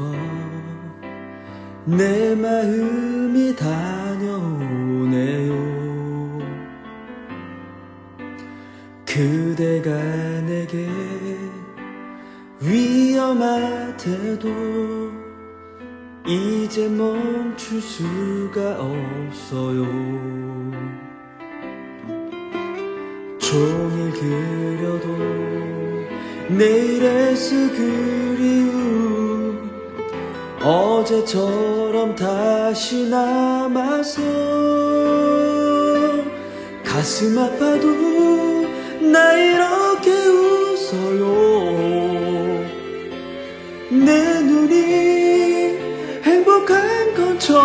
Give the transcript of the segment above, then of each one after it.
번 내 마음이 다녀오네요. 그대가 내게 위험하대도 이제 멈출 수가 없어요. 종일 그려도 내일에서 그리운 어제처럼 다시 남아서 가슴 아파도 나 이렇게 웃어요. 내 눈이 행복한 건 처음이니까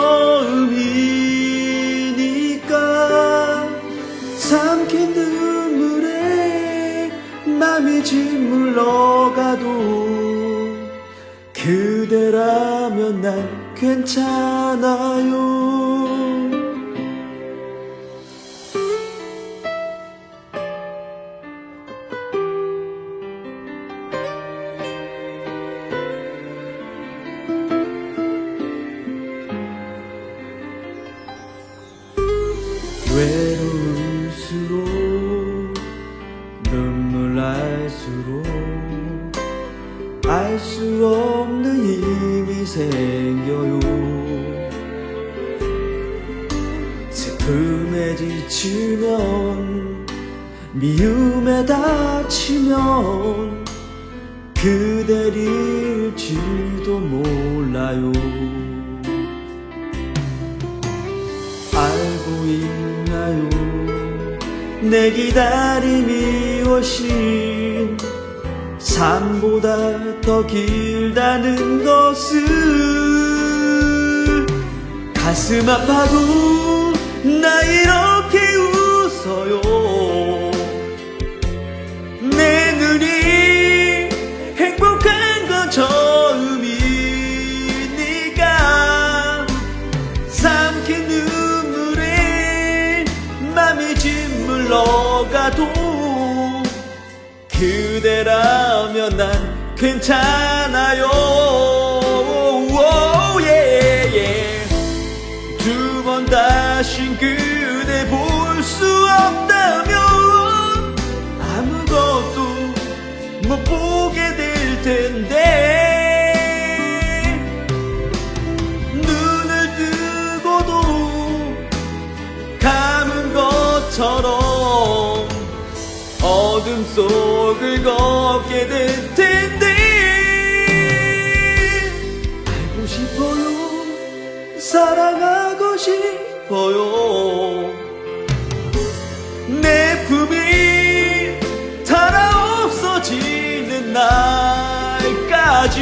삼킨 눈물에 맘이 짓물러가도 그대라면 난 괜찮아요. 외로울수록 눈물 날수록 알 수 없는 힘이 생겨요. 슬픔에 지치면 미움에 다치면 그댈 잃지도 몰라요. 알고 있나요? 내 기다림이 훨씬 삶보다 더 길다는 것을 가슴 아파도 나 이렇게 웃어요. 내 눈이 행복한 건 처음이니까 삼킨 눈물에 맘이 짓물러가도 그대라 면 난 괜찮아요 오, 예, 예. 두번 다신 그대 볼 수 없다면 아무것도 못 보게 될 텐데 눈을 뜨고도 감은 것처럼 어둠 속을 걷 싶어요. 내 품이 달아 없어지는 날까지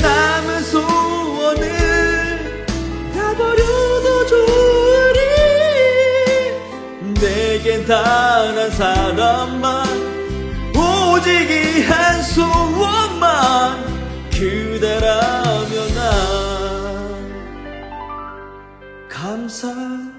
남은 소원을 다 버려도 좋으리. 내겐 단한 사람만 오직 이 한 소원만 그대라 감사해요